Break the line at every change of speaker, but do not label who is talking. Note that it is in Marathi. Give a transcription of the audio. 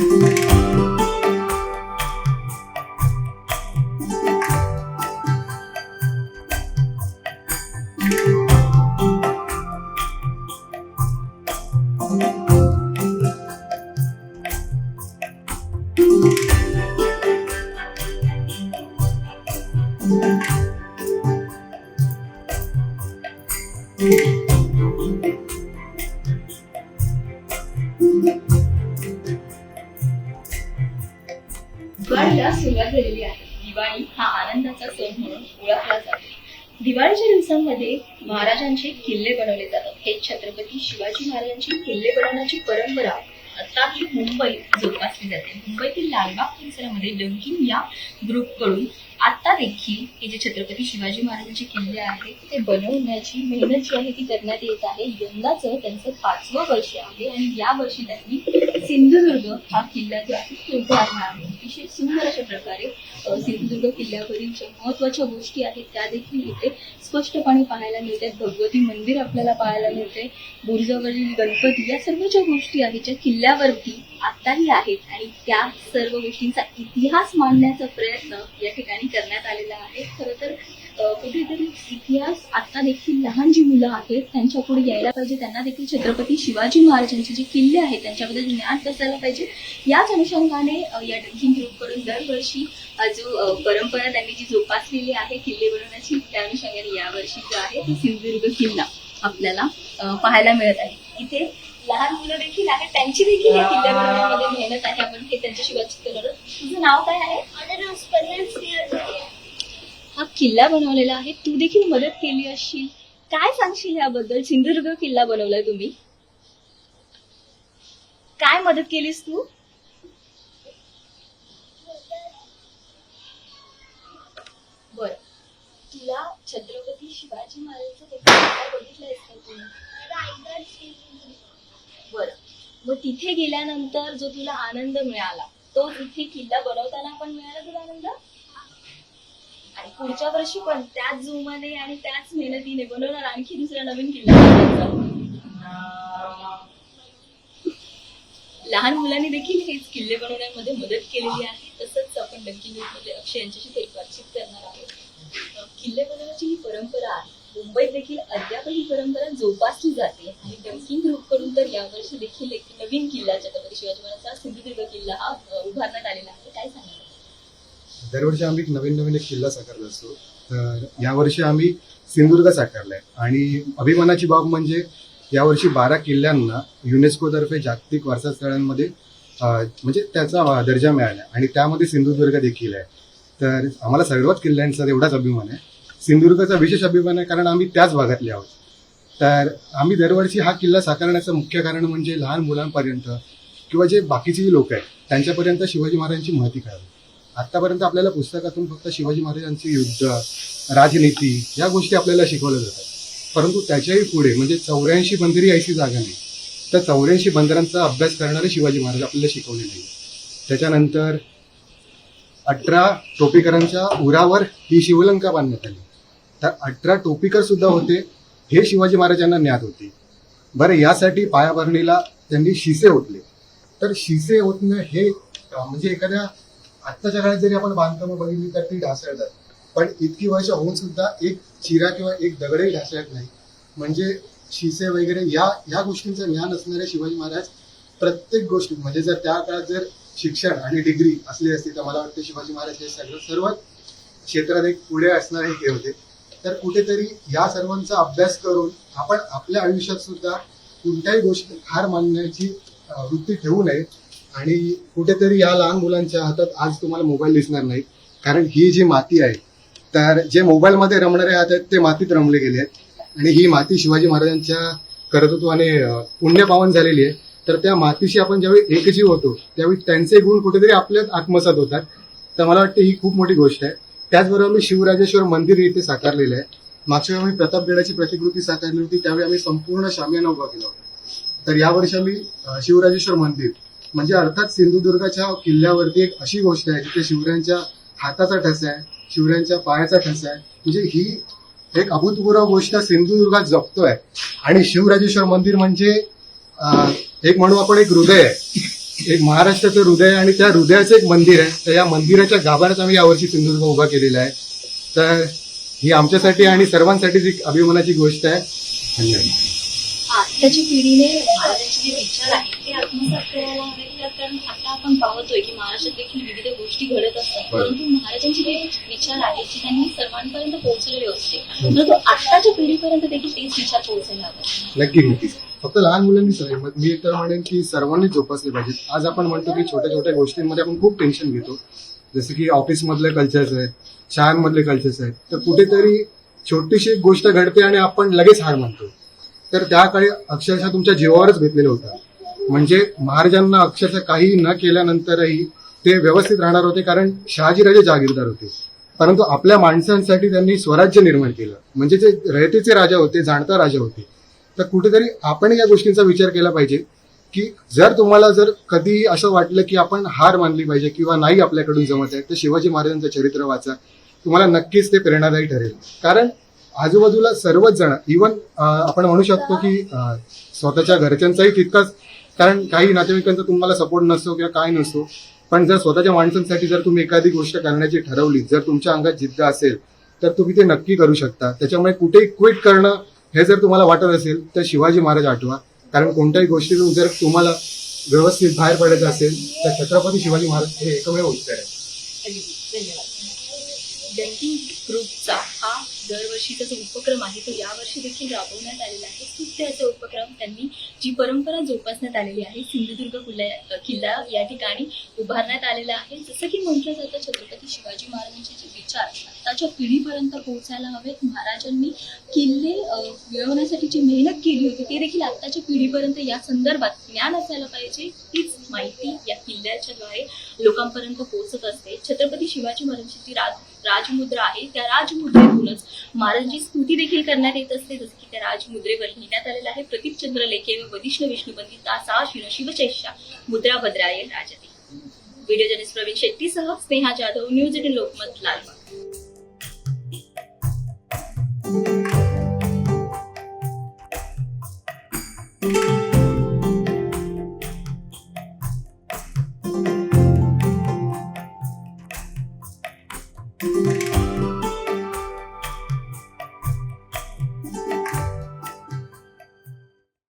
Thank you. दिवाळीला सुरुवात झालेली आहे. दिवाळी हा आनंदाचा सण म्हणून ओळखला जातो. दिवाळीच्या दिवसांमध्ये महाराजांचे किल्ले बनवले जातात. हे छत्रपती शिवाजी महाराजांची किल्ले बनवण्याची परंपरा आताही मुंबईत जोपासली जाते. मुंबईतील लालबाग परिसरामध्ये डंकिन या ग्रुपकडून आता देखील हे जे छत्रपती शिवाजी महाराजांचे किल्ले आहेत ते बनवण्याची मेहनत जी आहे ती करण्यात येत आहे. यंदाचं त्यांचं पाचवं वर्ष आहे आणि या वर्षी त्यांनी सिंधुदुर्ग हा किल्ला जो आहे तो उभारला आहे. अतिशय सुंदर अशा प्रकारे सिंधुदुर्ग किल्ल्यावरील ज्या महत्त्वाच्या गोष्टी आहेत त्या देखील इथे स्पष्टपणे पाहायला मिळतात भगवती मंदिर आपल्याला पाहायला मिळते बुर्जावरील गणपती या सर्व ज्या गोष्टी आहेत ज्या किल्ल्यावरती आताही आहेत आणि त्या सर्व गोष्टींचा इतिहास मांडण्याचा प्रयत्न या ठिकाणी करण्यात आलेला आहे. खरं तर कुठेतरी इतिहास आता देखील लहान जी मुलं आहेत त्यांच्या पुढे यायला पाहिजे. त्यांना देखील छत्रपती शिवाजी महाराजांचे जे किल्ले आहेत त्यांच्याबद्दल ज्ञान असायला पाहिजे. याच अनुषंगाने या डंकिंग ग्रुपकडून दरवर्षी जो परंपरा त्यांनी जी जोपासलेली आहे किल्ले बनवण्याची त्या अनुषंगाने यावर्षी जो आहे तो सिंधुदुर्ग किल्ला आपल्याला पाहायला मिळत आहे. इथे लहान मुलं देखील आहेत त्यांची देखील या किल्ले बनवण्यामध्ये मेहनत आहे. आपण हे त्यांच्याशी बातचीत करणार तुझं नाव काय आहे? हा किल्ला बनवलेला आहे. तू देखील मदत केली असशील. काय सांगशील याबद्दल? सिंधुदुर्ग किल्ला बनवलाय तुम्ही. काय मदत केलीस तू? बर. तुला छत्रपती शिवाजी महाराजांचं का बर. मग तिथे गेल्यानंतर जो तुला आनंद मिळाला तो इथे किल्ला बनवताना पण मिळाला तुला आनंद? आणि पुढच्या वर्षी पण त्याच जोमाने आणि त्याच मेहनतीने बनवणार आणखी दुसरा नवीन किल्ला. लहान मुलांनी देखील हेच किल्ले बनवण्यामध्ये मदत केलेली आहे. तसंच आपण नक्की न्यूजमध्ये अक्षय यांच्याशी ते बातचीत करणार आहोत. किल्ले बनवण्याची ही परंपरा आहे. मुंबईत देखील अद्याप ही परंपरा जोपासली जाते. आणि डंकिंग ग्रुपकडून तर यावर्षी देखील एक नवीन किल्ला छत्रपती शिवाजी महाराजचा सिंधुदुर्ग किल्ला हा उभारण्यात आलेला आहे. काय सांगणार
दरवर्षी आम्ही एक नवीन नवीन एक किल्ला साकारत असतो. तर यावर्षी आम्ही सिंधुदुर्ग साकारलाय. आणि अभिमानाची बाब म्हणजे यावर्षी बारा किल्ल्यांना युनेस्कोतर्फे जागतिक वारसा स्थळांमध्ये म्हणजे त्याचा दर्जा मिळाला आणि त्यामध्ये सिंधुदुर्ग देखील आहे. तर आम्हाला सर्वच किल्ल्यांचा एवढाच अभिमान आहे. सिंधुदुर्गचा विशेष अभिमान आहे कारण आम्ही त्याच भागातले आहोत. तर आम्ही दरवर्षी हा किल्ला साकारण्याचं मुख्य कारण म्हणजे लहान मुलांपर्यंत किंवा जे बाकीचे जे लोक आहेत त्यांच्यापर्यंत शिवाजी महाराजांची माहिती कळावी. आतापर्यंत आपल्याला पुस्तकातून फक्त शिवाजी महाराजांचे युद्ध राजनीती या गोष्टी आपल्याला शिकवल्या जातात. परंतु त्याच्याही पुढे म्हणजे चौऱ्याऐंशी बंदरी ऐशी जागा नाही. तर चौऱ्याऐंशी बंदरांचा अभ्यास करणारे शिवाजी महाराज आपल्याला शिकवले नाही. त्याच्यानंतर अठरा टोपीकरांच्या उरावर ही शिवलंका बांधण्यात आली. तर अठरा टोपीकर सुद्धा होते हे शिवाजी महाराजांना ज्ञात होते. बरं यासाठी पायाभरणीला त्यांनी शिसे ओतले. तर शिसे ओतणं हे म्हणजे एखाद्या आत्ताच्या काळात जरी आपण बांधकामं बघितली तर ती ढासळतात. पण इतकी वर्ष होऊन सुद्धा एक चिरा किंवा एक दगडही ढासळत नाही. म्हणजे शिसे वगैरे या ह्या गोष्टींचं ज्ञान असणारे शिवाजी महाराज प्रत्येक गोष्टी म्हणजे जर त्या काळात जर शिक्षण आणि डिग्री असली असती तर मला वाटतं शिवाजी महाराज हे सगळं सर्व क्षेत्रात एक पुढे असणारे हे होते. तर कुठेतरी या सर्वांचा अभ्यास करून आपण आपल्या आयुष्यात सुद्धा कोणत्याही गोष्टी हार मानण्याची वृत्ती ठेवू नये. आणि कुठेतरी या लहान मुलांच्या हातात आज तुम्हाला मोबाईल दिसणार नाही कारण ही जी माती आहे तर जे मोबाईलमध्ये रमणारे हात आहेत ते मातीत रमले गेले आहेत. आणि ही माती शिवाजी महाराजांच्या कर्तृत्वाने पुण्यपावन झालेली आहे. तर त्या मातीशी आपण ज्यावेळी एकजीव होतो त्यावेळी त्यांचे गुण कुठेतरी आपल्यात आत्मसात होतात. तर मला वाटते ही खूप मोठी गोष्ट आहे. त्याचबरोबर मी शिवराजेश्वर मंदिर इथे साकारलेलं आहे. मागच्या वेळी आम्ही प्रतापगडाची प्रतिकृती साकारली होती त्यावेळी आम्ही संपूर्ण शामियाना उभा केला होता. तर यावर्षी आम्ही शिवराजेश्वर मंदिर म्हणजे अर्थात सिंधुदुर्गाच्या किल्ल्यावरती एक अशी गोष्ट आहे जिथे शिवरायांच्या हाताचा ठसा आहे शिवरायांच्या पायाचा ठसा आहे. म्हणजे ही एक अभूतपूर्व गोष्ट सिंधुदुर्गात जपतोय. आणि शिवराजेश्वर मंदिर म्हणजे एक म्हणू आपण एक हृदय आहे. एक महाराष्ट्राचं हृदय आणि त्या हृदयाचं एक मंदिर आहे. तर या मंदिराच्या गाभाऱ्यात आम्ही यावर्षी सिंधुदुर्ग उभा केलेला आहे. तर ही आमच्यासाठी आणि सर्वांसाठीच एक अभिमानाची गोष्ट आहे. धन्यवाद.
आताच्या पिढीने महाराजांचे जे विचार आहेत ते आत्मसात करायला हवे कारण आता आपण पाहतोय की महाराष्ट्रात देखील विविध गोष्टी घडत असतात. परंतु महाराजांचे जे विचार आहेत ते त्यांनी सर्वांपर्यंत पोहोचलेले असते परंतु आताच्या पिढीपर्यंत देखील तेच विचार पोहोचायला हवे
नक्की नक्कीच फक्त लहान मुलांनीच नाही मग मी तर म्हणेन की सर्वांनीच जोपासले पाहिजेत. आज आपण म्हणतो की छोट्या छोट्या गोष्टींमध्ये आपण खूप टेन्शन घेतो. जसं की ऑफिसमधले कल्चर्स आहेत शाळांमधले कल्चर्स आहेत. तर कुठेतरी छोटीशी एक गोष्ट घडते आणि आपण लगेच हार मानतो. तर त्या काळी अक्षरशः तुमच्या जीवावरच घेतलेल्या होत्या म्हणजे महाराजांना अक्षरशः काही न केल्यानंतरही ते व्यवस्थित राहणार होते कारण शहाजीराजे जागीरदार होते. परंतु आपल्या माणसांसाठी त्यांनी स्वराज्य निर्माण केलं. म्हणजे जे रयतेचे राजा होते जाणता राजा होते. तर कुठेतरी आपण या गोष्टींचा विचार केला पाहिजे की जर तुम्हाला जर कधीही असं वाटलं की आपण हार मानली पाहिजे किंवा नाही आपल्याकडून जमत आहे तर शिवाजी महाराजांचं चरित्र वाचा. तुम्हाला नक्कीच ते प्रेरणादायी ठरेल. कारण आजूबाजूला सर्वच जण इवन आपण म्हणू शकतो की स्वतःच्या घरच्यांचाही तितकाच कारण काही नातेवाईकांचा तुम्हाला सपोर्ट नसतो किंवा काय नसतो. पण जर स्वतःच्या माणसांसाठी जर तुम्ही एखादी गोष्ट करण्याची ठरवली जर तुमच्या अंगात जिद्द असेल तर तुम्ही ते नक्की करू शकता. त्याच्यामुळे कुठेही क्विट करणं हे जर तुम्हाला वाटत असेल तर शिवाजी महाराज आठवा. कारण कोणत्याही गोष्टीतून जर तुम्हाला व्यवस्थित बाहेर पडायचं असेल तर छत्रपती शिवाजी महाराज हे एकमेव उत्तर आहे.
धन्यवाद. ग्रुपचा हा दरवर्षीचा जो उपक्रम आहे तो यावर्षी देखील राबवण्यात आलेला आहे. सुट्ट्याचा उपक्रम त्यांनी जी परंपरा जोपासण्यात आलेली आहे सिंधुदुर्ग किल्ला किल्ला या ठिकाणी उभारण्यात आलेला आहे. जसं की म्हटलं जातं छत्रपती शिवाजी महाराजांचे जे विचार आताच्या पिढीपर्यंत पोहोचायला हवेत. महाराजांनी किल्ले मिळवण्यासाठी जी मेहनत केली होती ते देखील आताच्या पिढीपर्यंत या संदर्भात ज्ञान असायला पाहिजे तीच माहिती या किल्ल्याच्या द्वारे लोकांपर्यंत पोहोचत असते. छत्रपती शिवाजी महाराजांची ती राज राजमुद्रा आहे. त्या राजमुद्रेतूनच महाराजांची स्तुती देखील करण्यात येत असते. जसं की त्या राजमुद्रेवर लिहिण्यात आलेलं आहे प्रतीपचंद्र लेखे व वदिष्ण विष्णुपंथी तासा शिव शिवचैष्या मुद्रा भद्राय राजते. व्हिडिओ जर्नलिस्ट प्रवीण शेट्टीसह स्नेहा जाधव न्यूज एटीन लोकमत लालबाग.